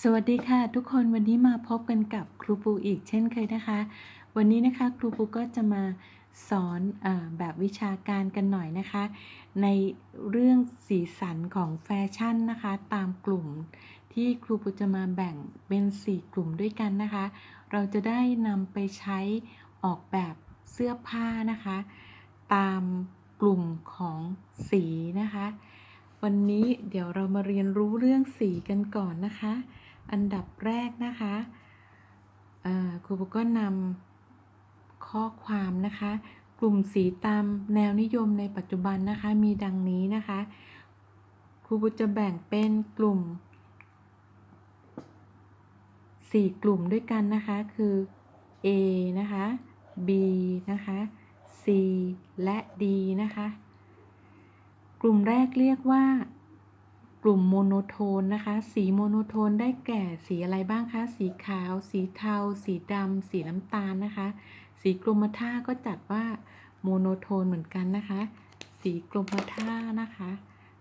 สวัสดีค่ะ ทุกคนวันนี้มาพบกันกับครูปูอีกเช่นเคยนะคะ วันนี้นะคะครูปูก็จะมาสอนอแบบวิชาการกันหน่อยนะคะ ในเรื่องสีสันของแฟชั่นนะคะ ตามกลุ่มที่ครูปูจะมาแบ่งเป็น 4 กลุ่มด้วยกันนะคะ เราจะได้นำไปใช้ออกแบบเสื้อผ้านะคะ ตามกลุ่มของสีนะคะ วันนี้เดี๋ยวเรามาเรียนรู้เรื่องสีกันก่อนนะคะ อันดับแรกนะคะครูปุกก็นำข้อความนะคะ กลุ่มสีตามแนวนิยมในปัจจุบันนะคะ มีดังนี้นะคะ ครูปุกจะแบ่งเป็นกลุ่ม 4 กลุ่มด้วยกันนะคะ คือ A นะคะ B นะคะ C และ D นะคะ กลุ่มแรกเรียกว่า กลุ่มโมโนโทนนะคะ สีโมโนโทนได้แก่สีอะไรบ้างคะ สีขาว สีเทา สีดำ สีน้ำตาลนะคะ สีกรมท่าก็จัดว่าโมโนโทนเหมือนกันนะคะ สีกรมท่านะคะ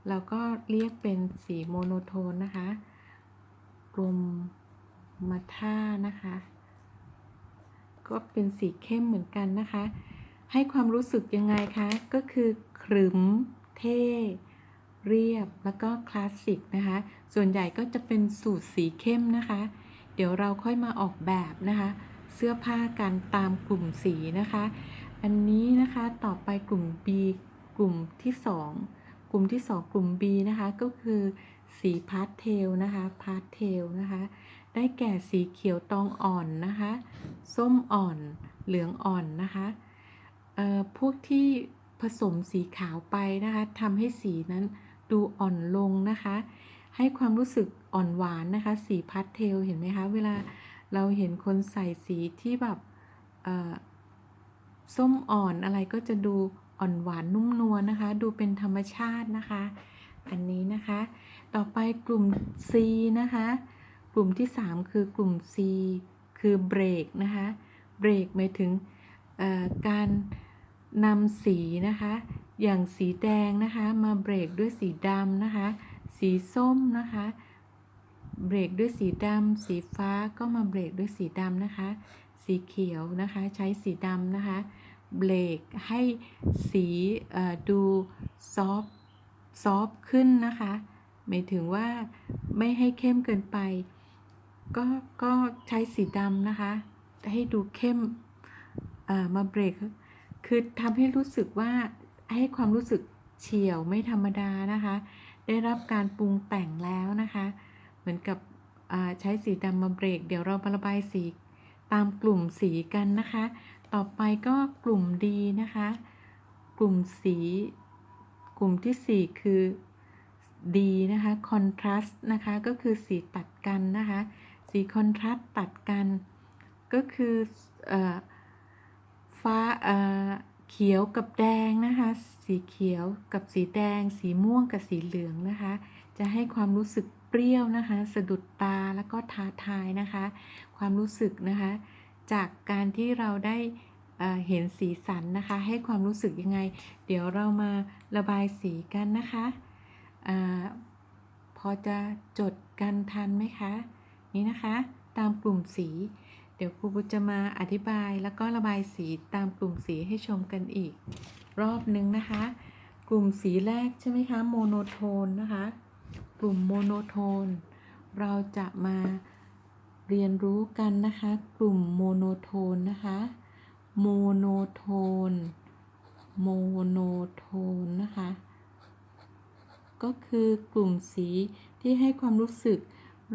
เราก็เรียกเป็นสีโมโนโทนนะคะกรมท่านะคะ ก็เป็นสีเข้มเหมือนกันนะคะ ให้ความรู้สึกยังไงคะ ก็คือขรึมเท่ เรียบแล้วก็คลาสสิกนะคะ ส่วนใหญ่ก็จะเป็นสูตรสีเข้มนะคะ เดี๋ยวเราค่อยมาออกแบบนะคะ เสื้อผ้ากันตามกลุ่มสีนะคะ อันนี้นะคะต่อไปกลุ่ม B กลุ่มที่ 2 กลุ่มที่ 2 กลุ่ม B นะคะ ก็คือสีพาสเทลนะคะพาสเทลนะคะ ได้แก่สีเขียวตองอ่อนนะคะ ส้มอ่อน เหลืองอ่อนนะคะเอ่อพวกที่ผสมสีขาวไปนะคะทำให้สีนั้น ดูอ่อนลงนะคะ ให้ความรู้สึกอ่อนหวานนะคะ สีพาสเทลเห็นไหมคะ เวลาเราเห็นคนใส่สีที่แบบส้มอ่อนอะไรก็จะดูอ่อนหวานนุ่มนวลนะคะ ดูเป็นธรรมชาตินะคะ อันนี้นะคะ ต่อไปกลุ่ม C นะคะ กลุ่มที่ 3 คือกลุ่ม C คือเบรกนะคะเบรกหมายถึงการนำสีนะคะอย่างสีแดงนะคะมาเบรกด้วยสีดำนะคะ สีส้มนะคะ เบรกด้วยสีดำสีฟ้าก็มาเบรกด้วยสีดำนะคะ สีเขียวนะคะใช้สีดำนะคะ เบรกให้สีดูซอฟซอฟขึ้นนะคะหมายถึงว่าไม่ให้เข้มเกินไป ก็ก็ใช้สีดำนะคะ ให้ดูเข้มมาเบรกคือทำให้รู้สึกว่า ให้ความรู้สึกเฉียวไม่ธรรมดานะคะ ได้รับการปรุงแต่งแล้วนะคะ เหมือนกับใช้สีดำมาเบรก เดี๋ยวเรามาระบายสีตามกลุ่มสีกันนะคะ ต่อไปก็กลุ่มดีนะคะ กลุ่มสี กลุ่มที่ 4 คือดีนะคะคอนทราสต์นะคะ ก็คือสีตัดกันนะคะ สีคอนทราสต์ตัดกัน ก็คืออฟ้า เขียวกับแดงนะคะ สีเขียวกับสีแดง สีม่วงกับสีเหลืองนะคะ จะให้ความรู้สึกเปรี้ยวนะคะ สะดุดตาแล้วก็ท้าทายนะคะ ความรู้สึกนะคะ จากการที่เราได้เเห็นสีสันนะคะ ให้ความรู้สึกยังไง เดี๋ยวเรามาระบายสีกันนะคะอพอจะจดกันทันไหมคะ นี่นะคะ ตามกลุ่มสี ดี๋ยวครูบุญจะมาอธิบายแล้วก็ระบายสีตามกลุ่มสีให้ชมกันอีก รอบนึงนะคะ กลุ่มสีแรกใช่ไหมคะโมโนโทนนะคะ กลุ่มโมโนโทน เราจะมาเรียนรู้กันนะคะ กลุ่มโมโนโทนนะคะโมโนโทนโมโนโทนนะคะ ก็คือกลุ่มสีที่ให้ความรู้สึก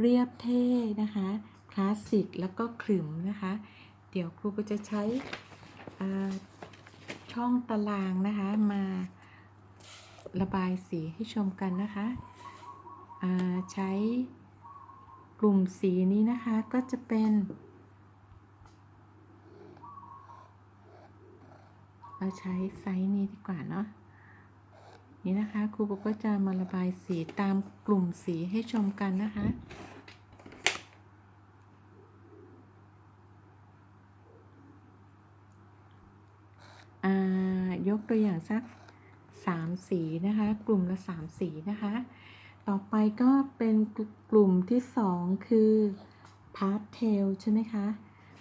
เรียบเท่นะคะ ลาสสิกแล้วก็ขรึมนะคะ เดี๋ยวครูก็จะใช้ช่องตารางนะคะมาระบายสีให้ชมกันนะคะใช้กลุ่มสีนี้นะคะก็จะเป็นเราใช้ไซส์นี้ดีกว่าเนาะนี่นะคะครูปุ๊กก็จะมาระบายสีตามกลุ่มสีให้ชมกันนะคะ อ่ายก ตัวอย่างสักสามสีนะคะ กลุ่มละสามสีนะคะ ต่อไปก็เป็นกลุ่มที่สองคือพาสเทลใช่ไหมคะ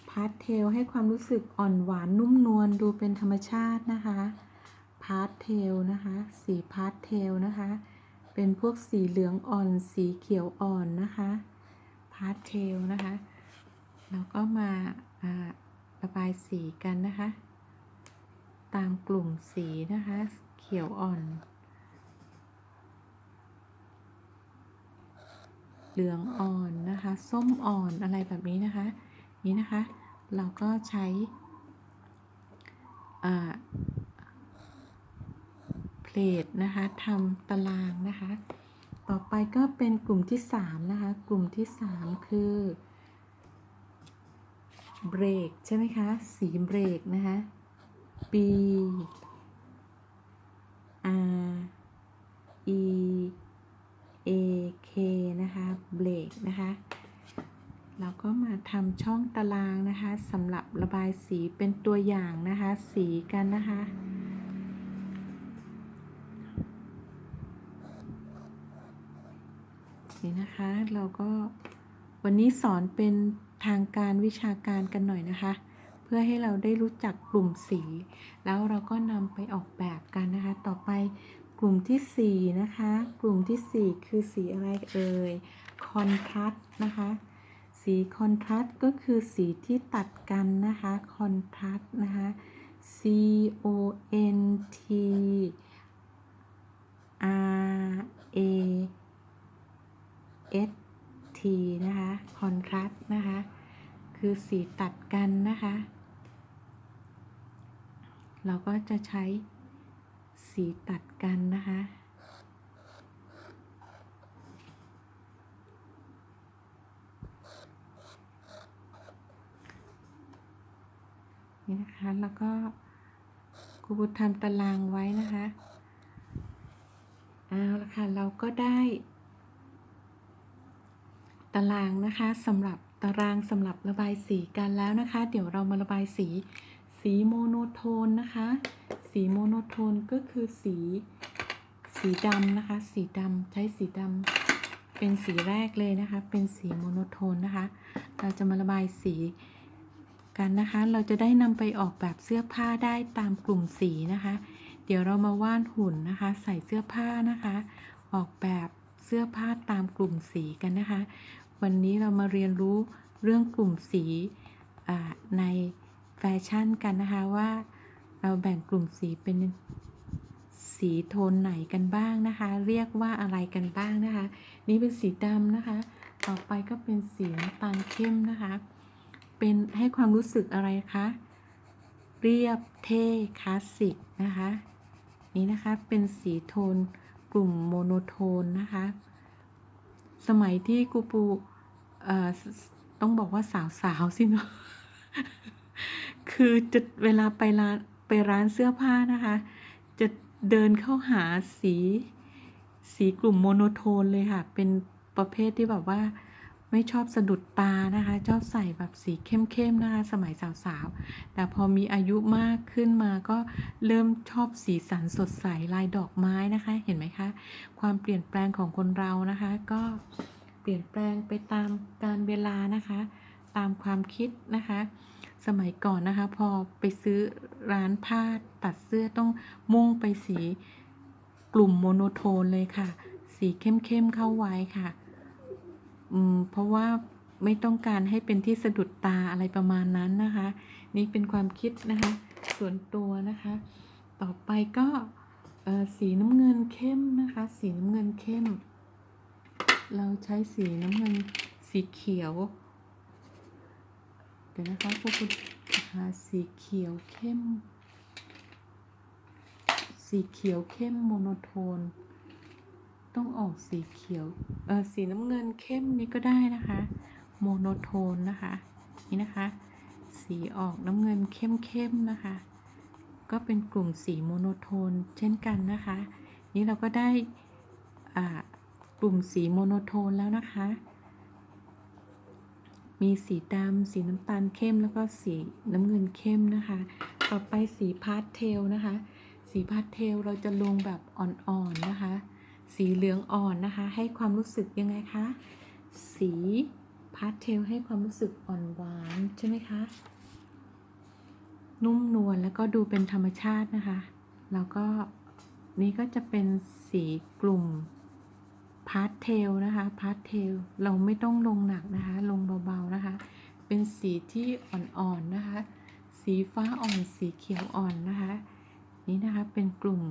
พาสเทลให้ความรู้สึกอ่อนหวานนุ่มนวลดูเป็นธรรมชาตินะคะพาสเทลนะคะ สีพาสเทลนะคะ เป็นพวกสีเหลืองอ่อน สีเขียวอ่อนนะคะพาสเทลนะคะแล้วก็มาอ่าระบายสีกันนะคะ ตามกลุ่มสีนะคะ เขียวอ่อน เหลืองอ่อนนะคะ ส้มอ่อนอะไรแบบนี้นะคะ นี้นะคะ เราก็ใช้เพลทนะคะทำตารางนะคะ ต่อไปก็เป็นกลุ่มที่ 3 นะคะ กลุ่มที่ 3 คือเบรกใช่ไหมคะ สีเบรกนะคะ B R E A K นะคะเบรกนะคะเราก็มาทำช่องตารางนะคะสำหรับระบายสีเป็นตัวอย่างนะคะ สีกันนะคะ นี่นะคะเราก็วันนี้สอนเป็นทางการวิชาการกันหน่อยนะคะ เพื่อให้เราได้รู้จักกลุ่มสี แล้วเราก็นำไปออกแบบกันนะคะ ต่อไปกลุ่มที่4นะคะ กลุ่มที่ 4 คือสีอะไรเอ่ยคอนทราสต์นะคะ สีคอนทราสต์ก็คือสีที่ตัดกันนะคะคอนทราสต์นะคะ C O N T R A S T นะคะคอนทราสต์นะคะ คือสีตัดกันนะคะ เราก็จะใช้สีตัดกันนะคะ นี่นะคะ แล้วก็ครูบุตรทำตารางไว้นะคะ เอาละค่ะ เราก็ได้ตารางนะคะสำหรับตารางสำหรับระบายสีกันแล้วนะคะ เดี๋ยวเรามาระบายสี สีโมโนโทนนะคะ สีโมโนโทนก็คือสี สีดำนะคะ สีดำใช้สีดำเป็นสีแรกเลยนะคะ เป็นสีโมโนโทนนะคะ เราจะมาระบายสีกันนะคะ เราจะได้นำไปออกแบบเสื้อผ้าได้ตามกลุ่มสีนะคะ เดี๋ยวเรามาวาดหุ่นนะคะ ใส่เสื้อผ้านะคะ ออกแบบเสื้อผ้าตามกลุ่มสีกันนะคะ วันนี้เรามาเรียนรู้เรื่องกลุ่มสีใน ชั่นกันนะคะว่าเราแบ่งกลุ่มสีเป็นสีโทนไหนกันบ้างนะคะ เรียกว่าอะไรกันบ้างนะคะ นี่เป็นสีดำนะคะ ต่อไปก็เป็นสีน้ำตาลเข้มนะคะ เป็นให้ความรู้สึกอะไรคะเรียบเท่คลาสสิกนะคะ นี่นะคะเป็นสีโทนกลุ่มโมโนโทนนะคะ สมัยที่กูปูต้องบอกว่าสาวๆสิเนาะ คือจะเวลาไปร้านไปร้านเสื้อผ้านะคะ จะเดินเข้าหาสี สีกลุ่มโมโนโทนเลยค่ะ เป็นประเภทที่แบบว่าไม่ชอบสะดุดตานะคะ ชอบใส่แบบสีเข้มๆนะคะ สมัยสาวๆ แต่พอมีอายุมากขึ้นมาก็เริ่มชอบสีสันสดใสลายดอกไม้นะคะ เห็นไหมคะ ความเปลี่ยนแปลงของคนเรานะคะ ก็เปลี่ยนแปลงไปตามการเวลานะคะ ตามความคิดนะคะ สมัยก่อนนะคะ พอไปซื้อร้านผ้าตัดเสื้อต้องมุ่งไปสีกลุ่มโมโนโทนเลยค่ะ สีเข้มๆเข้าไว้ค่ะ อืม เพราะว่าไม่ต้องการให้เป็นที่สะดุดตาอะไรประมาณนั้นนะคะ นี่เป็นความคิดนะคะ ส่วนตัวนะคะ ต่อไปก็สีน้ำเงินเข้มนะคะ สีน้ำเงินเข้ม เราใช้สีน้ำเงินสีเขียว เดี๋ยวนะคะพวกคุณหาสีเขียวเข้ม สีเขียวเข้มโมโนโทน ต้องออกสีเขียวเออสีน้ำเงินเข้มนี้ก็ได้นะคะ โมโนโทนนะคะนี่นะคะ สีออกน้ำเงินเข้มๆนะคะ ก็เป็นกลุ่มสีโมโนโทนเช่นกันนะคะ นี่เราก็ได้กลุ่มสีโมโนโทนแล้วนะคะ มีสีดำสีน้ำตาลเข้มแล้วก็สีน้ำเงินเข้มนะคะ ต่อไปสีพาสเทลนะคะ สีพาสเทลเราจะลงแบบอ่อนๆนะคะ สีเหลืองอ่อนนะคะ ให้ความรู้สึกยังไงคะ สีพาสเทลให้ความรู้สึกอ่อนหวานใช่ไหมคะ นุ่มนวลแล้วก็ดูเป็นธรรมชาตินะคะ แล้วก็นี่ก็จะเป็นสีกลุ่ม พาสเทลนะคะพาสเทลเราไม่ต้องลงหนักนะคะ ลงเบาๆนะคะ เป็นสีที่อ่อนๆนะคะ สีฟ้าอ่อนสีเขียวอ่อนนะคะ นี่นะคะเป็นกลุ่ม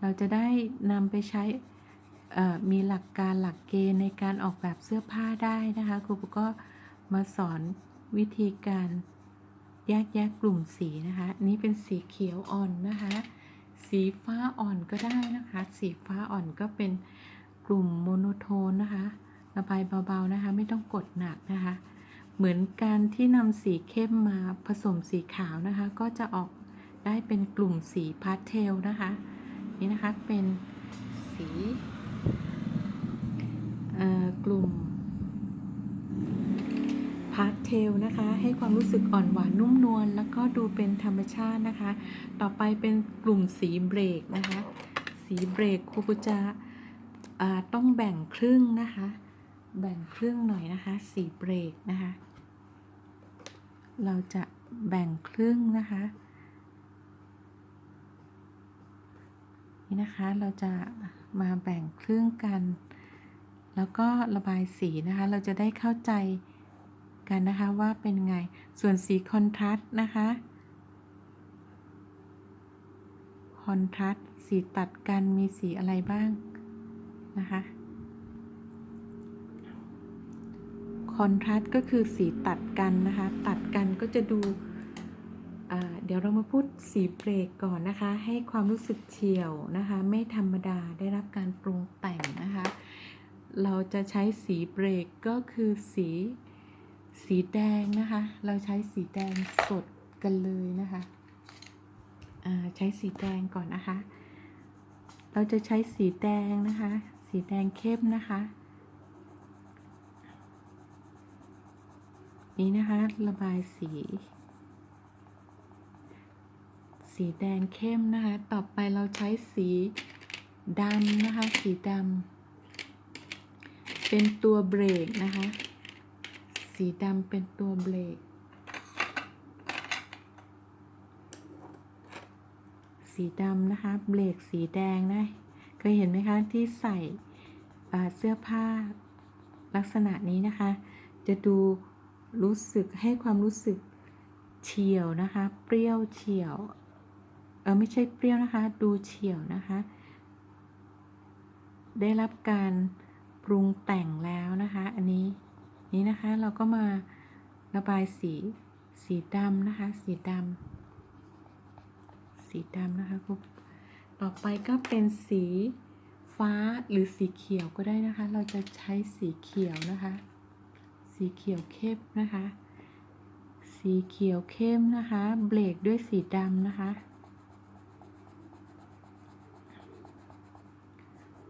เราจะได้นำไปใช้มีหลักการหลักเกณฑ์ในการออกแบบเสื้อผ้าได้นะคะครูปุก็มาสอนวิธีการแยกแยกกลุ่มสีนะคะนนี้เป็นสีเขียวอ่อนนะคะ สีฟ้าอ่อนก็ได้นะคะ สีฟ้าอ่อนก็เป็น กลุ่มโมโนโทนนะคะ ระบายเบาๆนะคะ ไม่ต้องกดหนักนะคะ เหมือนการที่นำสีเข้มมาผสมสีขาวนะคะ ก็จะออกได้เป็นกลุ่มสีพาสเทลนะคะ นี่นะคะเป็นสีกลุ่มพาสเทลนะคะ ให้ความรู้สึกอ่อนหวานนุ่มนวลแล้วก็ดูเป็นธรรมชาตินะคะ ต่อไปเป็นกลุ่มสีเบรกนะคะ สีเบรกครูกุจะอ่า ต้องแบ่งครึ่งนะคะ แบ่งครึ่งหน่อยนะคะสีเบรกนะคะ เราจะแบ่งครึ่งนะคะนี่นะคะเราจะมาแบ่งครึ่งกัน แล้วก็ระบายสีนะคะ เราจะได้เข้าใจกันนะคะว่าเป็นไงส่วนสีคอนทราสต์นะคะคอนทราสต์สีตัดกันมีสีอะไรบ้าง นะคะ คอนทราสต์ก็คือสีตัดกันนะคะ ตัดกันก็จะดูเดี๋ยวเรามาพูดสีเบรกก่อนนะคะ ให้ความรู้สึกเฉียวนะคะ ไม่ธรรมดาได้รับการปรุงแต่งนะคะ เราจะใช้สีเบรกก็คือสีสีแดงนะคะ เราใช้สีแดงสดกันเลยนะคะใช้สีแดงก่อนนะคะ เราจะใช้สีแดงนะคะ สีแดงเข้มนะคะ นี่นะคะระบายสี สีแดงเข้มนะคะ ต่อไปเราใช้สีดำนะคะ สีดำเป็นตัวเบรกนะคะ สีดำเป็นตัวเบรก สีดำนะคะ เบรกสีแดงนะเคยเห็นไหมคะที่ใส่ เสื้อผ้าลักษณะนี้นะคะ จะดูรู้สึกให้ความรู้สึกเฉียวนะคะ เปรี้ยวเฉียวเออไม่ใช่เปรี้ยวนะคะ ดูเฉียวนะคะ ได้รับการปรุงแต่งแล้วนะคะ อันนี้นี้นะคะเราก็มาระบายสีสีดำนะคะ สีดำสีดำนะคะคุณต่อไปก็เป็นสี ฟ้าหรือสีเขียวก็ได้นะคะ เราจะใช้สีเขียวนะคะ สีเขียวเข้มนะคะ สีเขียวเข้มนะคะ เบรกด้วยสีดำนะคะ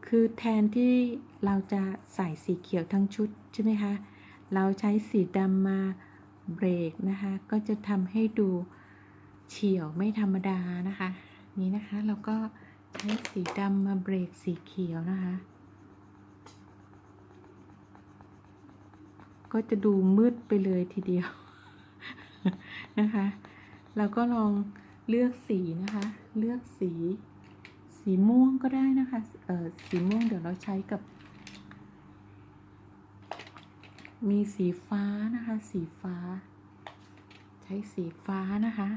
คือแทนที่เราจะใส่สีเขียวทั้งชุดใช่ไหมคะ เราใช้สีดำมาเบรกนะคะ ก็จะทำให้ดูเฉียวไม่ธรรมดานะคะ นี้นะคะเราก็ ใช้สีดำมาเบรกสีเขียวนะคะ ก็จะดูมืดไปเลยทีเดียว นะคะ เราก็ลองเลือกสีนะคะ เลือกสี สีม่วงก็ได้นะคะ เออสีม่วงเดี๋ยวเราใช้กับ มีสีฟ้านะคะ สีฟ้า ใช้สีฟ้านะคะ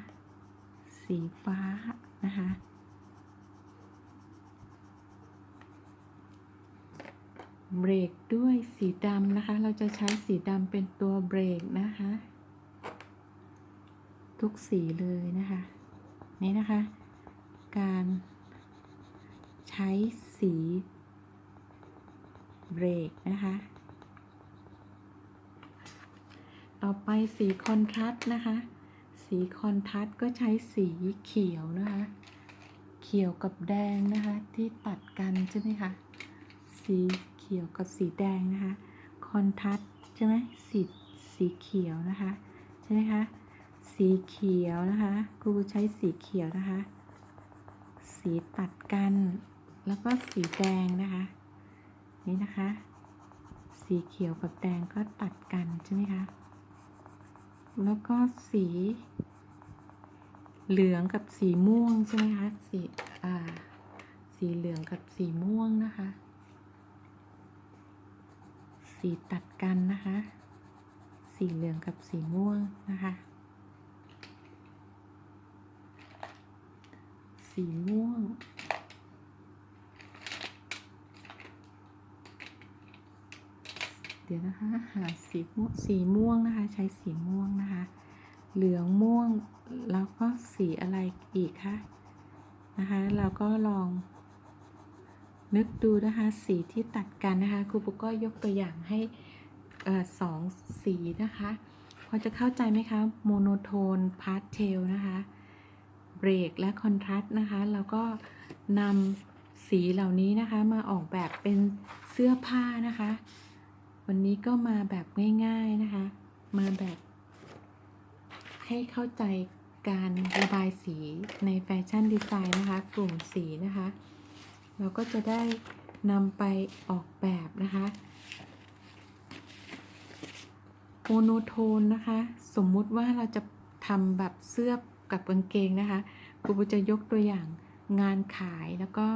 สีฟ้านะคะ เบรกด้วยสีดำนะคะ เราจะใช้สีดำเป็นตัวเบรกนะคะ ทุกสีเลยนะคะ นี่นะคะ การใช้สีเบรกนะคะ ต่อไปสีคอนทราสต์นะคะ สีคอนทราสต์ก็ใช้สีเขียวนะคะ เขียวกับแดงนะคะที่ตัดกันใช่ไหมคะ สี ขียวกับสีแดงนะคะ คอนทราสต์ใช่ไหมสีสีเขียวนะคะใช่ไหมคะสีเขียวนะคะครูใช้สีเขียวนะคะ สีตัดกันแล้วก็สีแดงนะคะนี่นะคะ สีเขียวกับแดงก็ตัดกันใช่ไหมคะแล้วก็สี เหลืองกับสีม่วงใช่ไหมคะสีอ่าสีเหลืองกับสีม่วงนะคะ สีตัดกันนะคะ สีเหลืองกับสีม่วงนะคะ สีม่วง เดี๋ยวนะคะหาสีม่วงสีม่วงนะคะ ใช้สีม่วงนะคะ เหลืองม่วงแล้วก็สีอะไรอีกคะนะคะ เราก็ลอง นึกดูนะคะสีที่ตัดกันนะคะครูปุ๊กก็ยกตัวอย่างให้อสองสีนะคะพอจะเข้าใจไหมคะโมโนโทนพาสเทลนะคะเบรกและคอนทราสต์นะคะแล้วก็นำสีเหล่านี้นะคะมาออกแบบเป็นเสื้อผ้านะคะ วันนี้ก็มาแบบง่ายๆนะคะ มาแบบให้เข้าใจการระบายสีในแฟชั่นดีไซน์นะคะ กลุ่มสีนะคะ เราก็จะได้นำไปออกแบบนะคะโมโนโทนนะคะ สมมุติว่าเราจะทำแบบเสื้อกับกางเกงนะคะครูจะยกตัวอย่างงานขายแล้วก็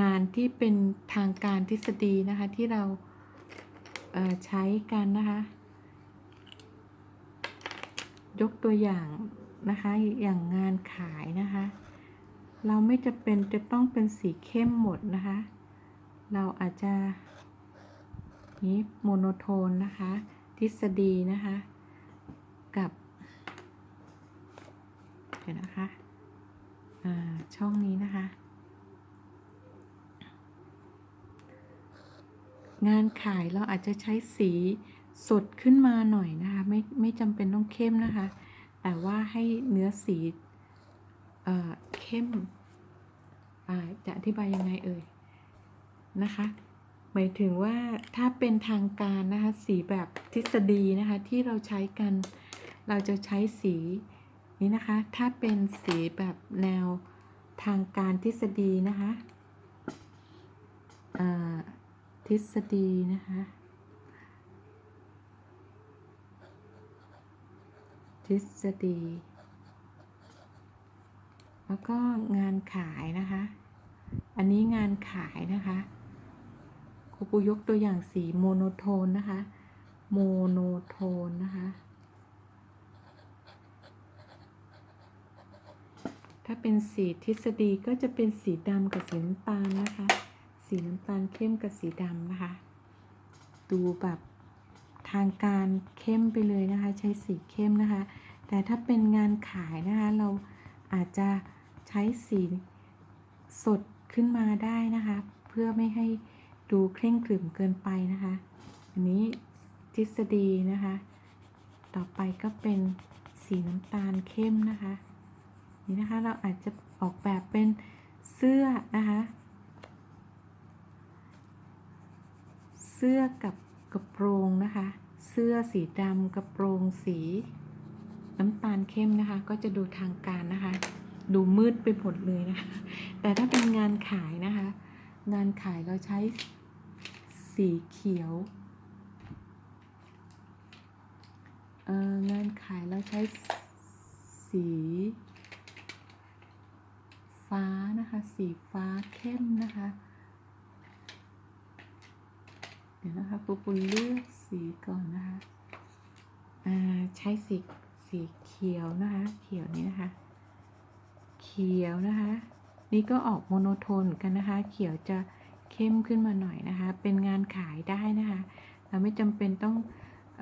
งานที่เป็นทางการทฤษฎีนะคะที่เราเใช้กันนะคะ ยกตัวอย่างนะคะอย่างงานขายนะคะ เราไม่จะเป็นจะต้องเป็นสีเข้มหมดนะคะ เราอาจจะนี้โมโนโทนนะคะ ทฤษฎีนะคะ กับเดี๋ยวนะคะอ่าช่องนี้นะคะ งานขายเราอาจจะใช้สีสดขึ้นมาหน่อยนะคะ ไม่ไม่จำเป็นต้องเข้มนะคะ แต่ว่าให้เนื้อสี เข้มจะอธิบายยังไงเอ่ยนะคะ หมายถึงว่าถ้าเป็นทางการนะคะสีแบบทฤษฎีนะคะที่เราใช้กันเราจะใช้สีนี้นะคะ ถ้าเป็นสีแบบแนวทางการทฤษฎีนะคะทฤษฎีนะคะทฤษฎี แล้วก็งานขายนะคะ อันนี้งานขายนะคะครูปูยกตัวอย่างสีโมโนโทนนะคะ โมโนโทนนะคะ ถ้าเป็นสีทฤษฎีก็จะเป็นสีดำกับสีน้ำตาลนะคะ สีน้ำตาลเข้มกับสีดำนะคะ ดูแบบทางการเข้มไปเลยนะคะ ใช้สีเข้มนะคะ แต่ถ้าเป็นงานขายนะคะเราอาจจะ ใช้สีสดขึ้นมาได้นะคะ เพื่อไม่ให้ดูเคร่งขรึมเกินไปนะคะ อันนี้ทฤษฎีนะคะ ต่อไปก็เป็นสีน้ำตาลเข้มนะคะ นี่นะคะเราอาจจะออกแบบเป็นเสื้อนะคะ เสื้อกับกระโปรงนะคะ เสื้อสีดำกระโปรงสีน้ำตาลเข้มนะคะ ก็จะดูทางการนะคะ ดูมืดไปหมดเลยนะคะ แต่ถ้าเป็นงานขายนะคะ งานขายเราใช้สีเขียวเอ่องานขายเราใช้สี ฟ้านะคะ สีฟ้าเข้มนะคะ เดี๋ยวนะคะปูปูเลือกสีก่อนนะคะอ่าใช้สีสีเขียวนะคะ เขียวนี้นะคะ ขียวนะคะ นี่ก็ออกโมโนโทนกันนะคะ เขียวจะเข้มขึ้นมาหน่อยนะคะ เป็นงานขายได้นะคะ เราไม่จำเป็นต้อง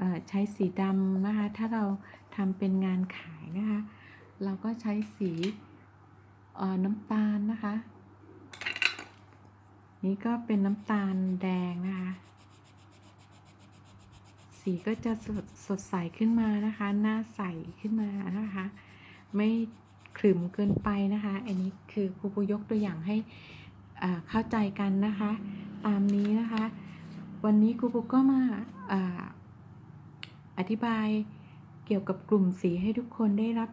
อใช้สีดำนะคะ ถ้าเราทำเป็นงานขายนะคะ เราก็ใช้สีน้ำตาลนะคะ นี่ก็เป็นน้ำตาลแดงนะคะ สีก็จะสดสดใสขึ้นมานะคะ หน้าใสขึ้นมานะคะ ไม่ ขรึมเกินไปนะคะ อันนี้คือครูปูยกตัวอย่างให้เข้าใจกันนะคะ ตามนี้นะคะ วันนี้ครูปูก็มาอ่าอธิบายเกี่ยวกับกลุ่มสีให้ทุกคนได้รับ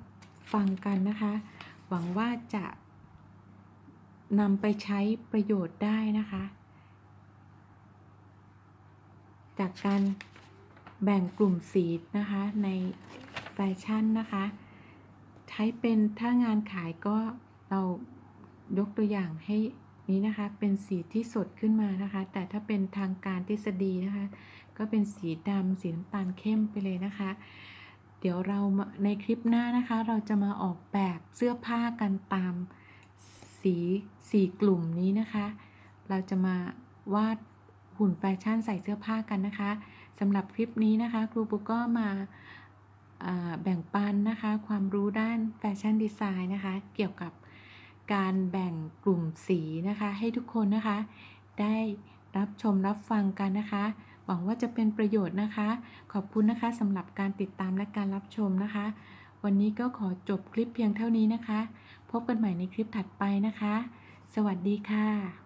ฟังกันนะคะ หวังว่าจะนำไปใช้ประโยชน์ได้นะคะ จากการแบ่งกลุ่มสีนะคะในแฟชั่นนะคะ ใช้เป็นถ้างานขายก็เรายกตัวอย่างให้นี้นะคะเป็นสีที่สดขึ้นมานะคะ แต่ถ้าเป็นทางการทฤษฎีนะคะ ก็เป็นสีดำสีน้ำตาลเข้มไปเลยนะคะ เดี๋ยวเราในคลิปหน้านะคะ เราจะมาออกแบบเสื้อผ้ากันตามสีสีกลุ่มนี้นะคะ เราจะมาวาดหุ่นแฟชั่นใส่เสื้อผ้ากันนะคะสำหรับคลิปนี้นะคะ ครูปุ๊กก็มา แบ่งปันนะคะ ความรู้ด้านแฟชั่นดีไซน์นะคะ เกี่ยวกับการแบ่งกลุ่มสีนะคะ ให้ทุกคนนะคะ ได้รับชมรับฟังกันนะคะ หวังว่าจะเป็นประโยชน์นะคะ ขอบคุณนะคะสำหรับการติดตามและการรับชมนะคะ วันนี้ก็ขอจบคลิปเพียงเท่านี้นะคะ พบกันใหม่ในคลิปถัดไปนะคะ สวัสดีค่ะ